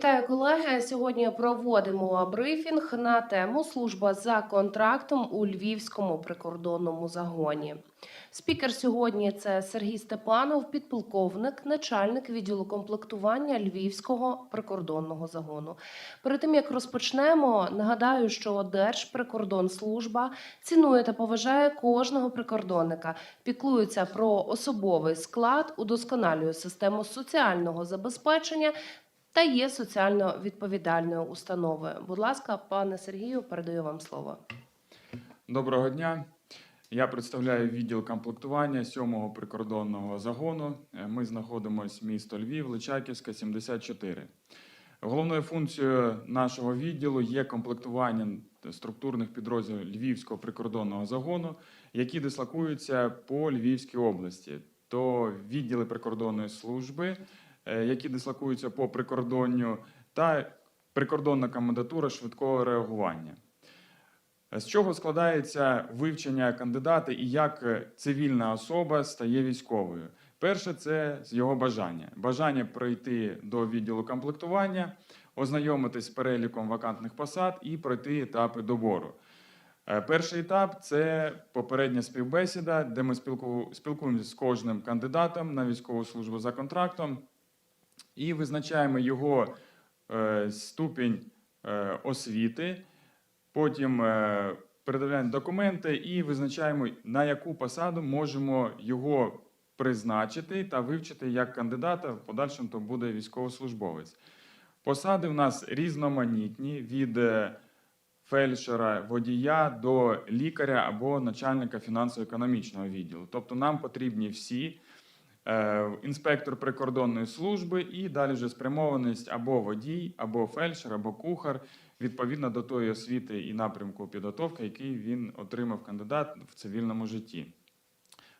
Вітаю колеги. Сьогодні проводимо брифінг на тему служба за контрактом у Львівському прикордонному загоні. Спікер сьогодні це Сергій Степанов, підполковник, начальник відділу комплектування Львівського прикордонного загону. Перед тим як розпочнемо, нагадаю, що Держприкордонслужба цінує та поважає кожного прикордонника, піклується про особовий склад, удосконалює систему соціального забезпечення та є соціально відповідальною установою. Будь ласка, пане Сергію, передаю вам слово. Доброго дня. Я представляю відділ комплектування 7-го прикордонного загону. Е, Ми знаходимося місто Львів, Личаківська, 74. Головною функцією нашого відділу є комплектування структурних підрозділів Львівського прикордонного загону, які дислокуються по Львівській області. То відділи прикордонної служби, які дислокуються по прикордонню, та прикордонна комендатура швидкого реагування. З чого складається вивчення кандидата і як е, цивільна особа стає військовою? Перше, це з його бажання. Бажання пройти до відділу комплектування, ознайомитись з переліком вакантних посад і пройти етапи добору. Е, Перший етап це попередня співбесіда, де ми спілку- спілкуємося з кожним кандидатом на військову службу за контрактом і визначаємо його е, ступінь е, освіти. Потім е, передавляємо документи і визначаємо, на яку посаду можемо його призначити та вивчити як кандидата. В подальшому то буде військовослужбовець. Посади в нас різноманітні від фельдшера, водія до лікаря або начальника фінансово-економічного відділу. Тобто нам потрібні всі. Е, Інспектор прикордонної служби і далі вже спрямованість або водій, або фельдшер, або кухар, відповідно до тої освіти і напрямку підготовки, який він отримав кандидат в цивільному житті.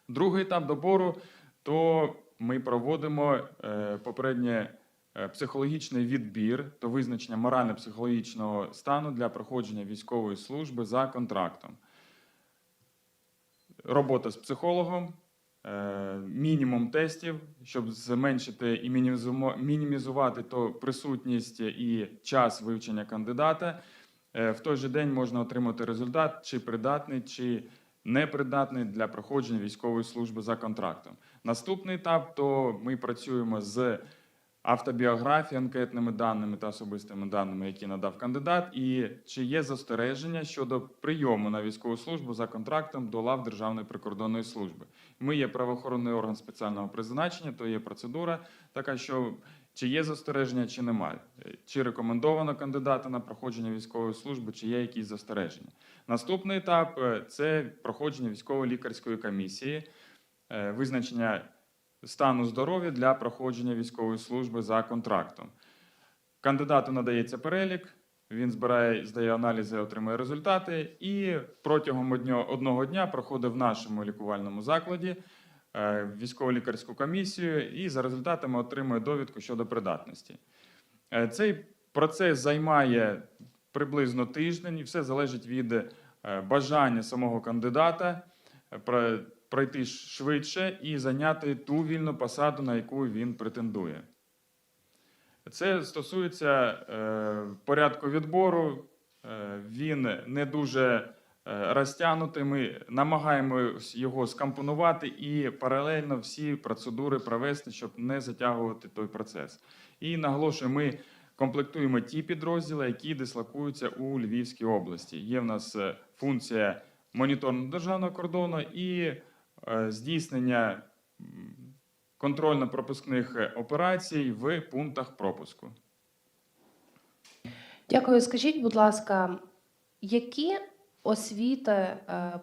Другий етап добору то ми проводимо е, попереднє е, психологічний відбір, то визначення морально-психологічного стану для проходження військової служби за контрактом. Робота з психологом, мінімум тестів, щоб зменшити і мінімізувати то присутність і час вивчення кандидата. Е, В той же день можна отримати результат, чи придатний, чи непридатний для проходження військової служби за контрактом. Наступний етап то ми працюємо з автобіографією, анкетними даними та особистими даними, які надав кандидат, і чи є застереження щодо прийому на військову службу за контрактом до лав Державної прикордонної служби. Ми є правоохоронний орган спеціального призначення, то є процедура така, що чи є застереження, чи немає, чи рекомендовано кандидата на проходження військової служби, чи є якісь застереження. Наступний етап е, це проходження військово-лікарської комісії, е, визначення стану здоров'я для проходження військової служби за контрактом. Кандидату надається перелік, він збирає, здає аналізи, отримує результати, і протягом одного дня проходить в нашому лікувальному закладі е, військово-лікарську комісію і за результатами отримує довідку щодо придатності. Е, Цей процес займає приблизно тиждень, і все залежить від е, бажання самого кандидата пройти швидше і зайняти ту вільну посаду, на яку він претендує. Це стосується е, порядку відбору. Е, він не дуже е, розтягнутий. Ми намагаємось його скомпонувати і паралельно всі процедури провести, щоб не затягувати той процес. І наголошую, ми комплектуємо ті підрозділи, які дислокуються у Львівській області. Є в нас функція моніторингу державного кордону і здійснення контрольно-пропускних е, операцій в пунктах пропуску. Дякую. Скажіть, будь ласка, які освіти е,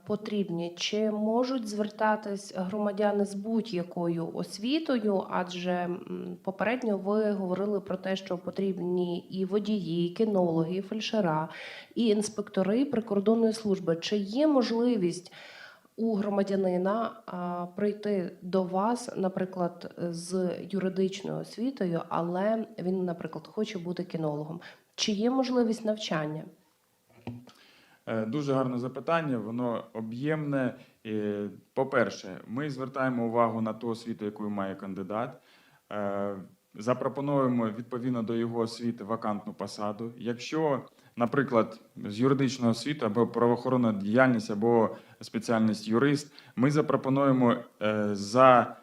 потрібні? Чи можуть звертатись громадяни з будь-якою освітою? Адже попередньо ви говорили про те, що потрібні і водії, і кінологи, і фельдшера, і інспектори прикордонної служби. Чи є можливість у громадянина а, прийти до вас, наприклад, з юридичною освітою, але він, наприклад, хоче бути кінологом? Чи є можливість навчання? Е, Дуже гарне запитання, воно об'ємне. По-перше, ми звертаємо увагу на ту освіту, яку має кандидат. Е, запропонуємо відповідно до його освіти вакантну посаду. Якщо, наприклад, з юридичного освіти або правоохоронна діяльність, або спеціальність юрист, ми запропонуємо е, за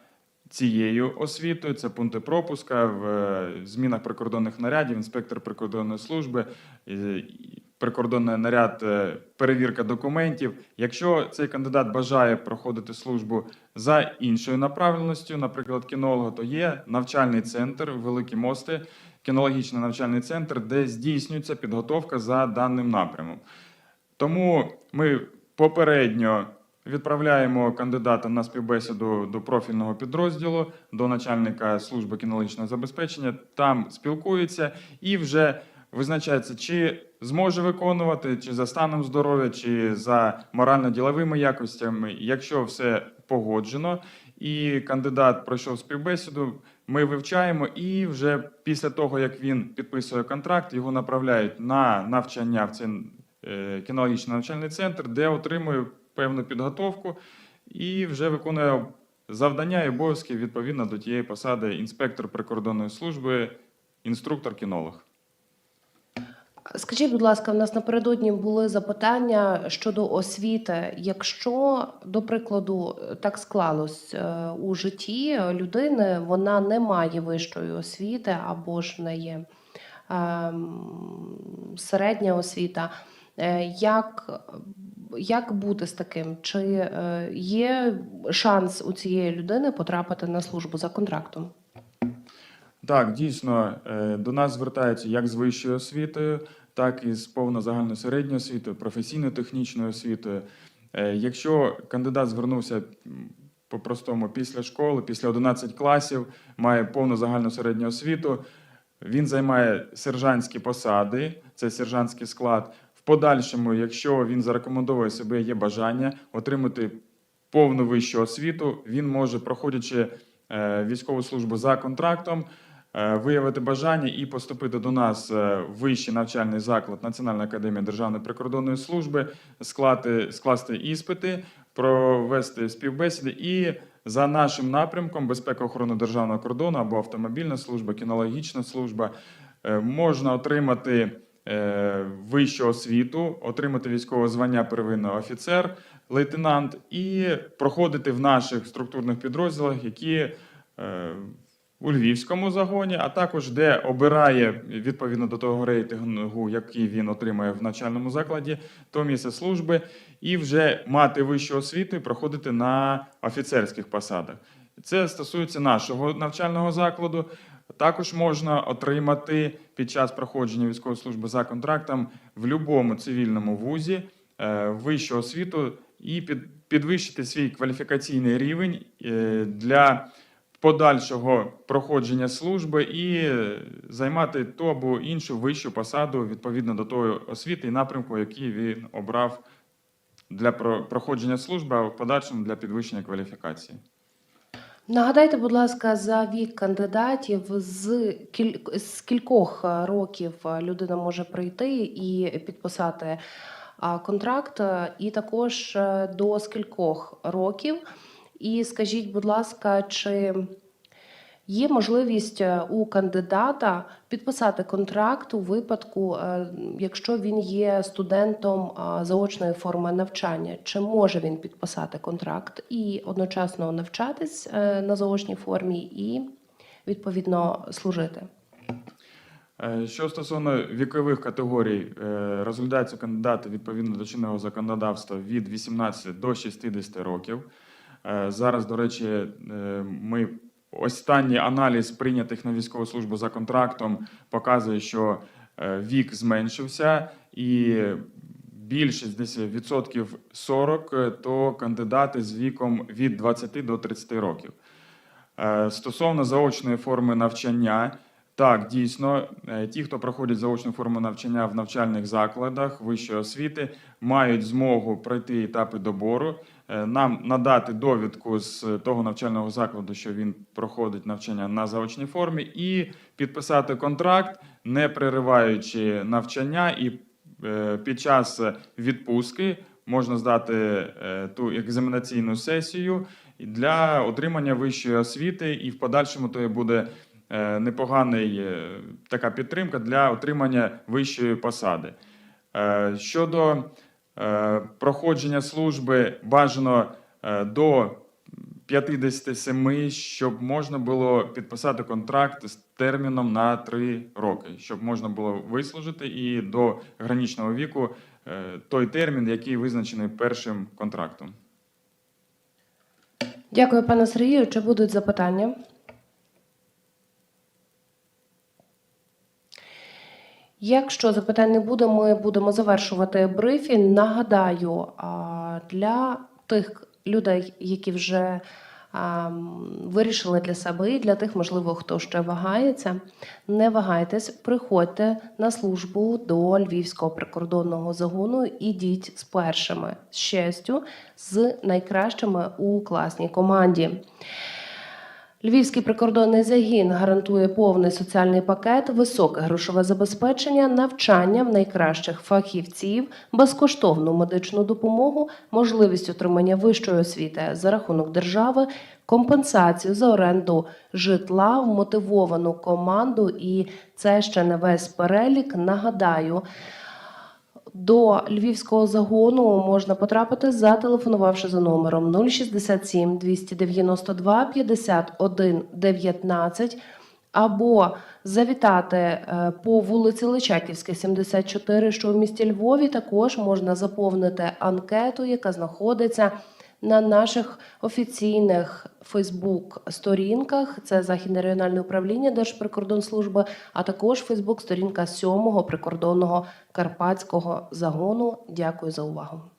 цією освітою, це пункти пропуска в е, змінах прикордонних нарядів, інспектор прикордонної служби, прикордонний наряд, е, перевірка документів. Якщо цей кандидат бажає проходити службу за іншою направленістю, наприклад, кінолога, то є навчальний центр Великі Мости, кінологічний навчальний центр, де здійснюється підготовка за даним напрямом. Тому ми попередньо відправляємо кандидата на співбесіду до профільного підрозділу, до начальника служби кінологічного забезпечення. Там спілкується і вже визначається, чи зможе виконувати, чи за станом здоров'я, чи за морально-діловими якостями. Якщо все погоджено, і кандидат пройшов співбесіду, ми вивчаємо, і вже після того, як він підписує контракт, його направляють на навчання в цей е, кінологічний навчальний центр, де отримує певну підготовку і вже виконує завдання і обов'язки відповідно до тієї посади інспектор прикордонної служби, інструктор-кінолог. Скажіть, будь ласка, в нас напередодні були запитання щодо освіти. Якщо, до прикладу, так склалось е, у житті людини, вона не має вищої освіти або ж не є ем, середня освіта. Е, Як, як бути з таким? Чи е, є шанс у цієї людини потрапити на службу за контрактом? Так, дійсно, е, до нас звертаються як з вищою освітою, так і з повнозагальною середньою освітою, професійно-технічною освітою. Е, Якщо кандидат звернувся по-простому після школи, після 11 класів, має повну загальну середню освіту, він займає сержантські посади, це сержантський склад. В подальшому, якщо він зарекомендовує себе, є бажання отримати повну вищу освіту, він може, проходячи е, військову службу за контрактом, виявити бажання і поступити до нас е, в вищий навчальний заклад Національної академії Державної прикордонної служби, склати, скласти іспити, провести співбесіди і за нашим напрямком безпека охорони державного кордону або автомобільна служба, кінологічна служба е, можна отримати е, вищу освіту, отримати військове звання первинний офіцер, лейтенант і проходити в наших структурних підрозділах, які е, у Львівському загоні, а також де обирає відповідно до того рейтингу, який він отримає в навчальному закладі, то місце служби, і вже мати вищу освіту і проходити на офіцерських посадах. Це стосується нашого навчального закладу. Також можна отримати під час проходження військової служби за контрактом в будь-якому цивільному вузі е, вищу освіту і підвищити свій кваліфікаційний рівень е, для подальшого проходження служби і займати ту або іншу вищу посаду відповідно до тої освіти і напрямку, який він обрав для про- проходження служби, а в подальшому для підвищення кваліфікації. Нагадайте, будь ласка, за вік кандидатів з кіль- з кількох років людина може прийти і підписати контракт, і також е, до скількох років. І скажіть, будь ласка, чи є можливість е, у кандидата підписати контракт у випадку, е, якщо він є студентом заочної форми навчання? Чи може він підписати контракт і одночасно навчатись е, на заочній формі і відповідно служити? Е, Що стосовно вікових категорій, е, розглядаються кандидати відповідно до чинного законодавства від 18 до 60 років. Е, Зараз, до речі, е, ми останній аналіз прийнятих на військову службу за контрактом показує, що е, вік зменшився, і більшість десь відсотків 40 е, то кандидати з віком від 20 до 30 років. Стосовно заочної форми навчання, так, дійсно, ті, хто проходять заочну форму навчання в навчальних закладах вищої освіти, мають змогу пройти етапи добору, нам надати довідку з того навчального закладу, що він проходить навчання на заочній формі, і підписати контракт, не перериваючи навчання, і е, під час відпустки можна здати е, ту екзаменаційну сесію для отримання вищої освіти, і в подальшому то буде е, непоганий е, така підтримка для отримання вищої посади. Е, Щодо е, проходження служби бажано е, до 57, щоб можна було підписати контракт з терміном на 3 роки, щоб можна було вислужити і до граничного віку е, той термін, який визначений першим контрактом. Дякую, пане Сергію. Чи будуть запитання? Якщо запитань не буде, ми будемо завершувати брифінг. Нагадаю, для тих людей, які вже вирішили для себе, і для тих, можливо, хто ще вагається, не вагайтесь, приходьте на службу до Львівського прикордонного загону. Ідіть з першими з честю, з найкращими у класній команді. Львівський прикордонний загін гарантує повний соціальний пакет, високе грошове забезпечення, навчання в найкращих фахівців, безкоштовну медичну допомогу, можливість отримання вищої освіти за рахунок держави, компенсацію за оренду житла, вмотивовану команду. І це ще не весь перелік. Нагадаю. До львівського загону можна потрапити, зателефонувавши за номером 067 292 51 19 або завітати е, по вулиці Личаківській, 74, що в місті Львові. Також можна заповнити анкету, яка знаходиться на наших офіційних Фейсбук-сторінках. Це Західне регіональне управління Держприкордонслужби, а також Фейсбук-сторінка 7-го прикордонного карпатського загону. Дякую за увагу.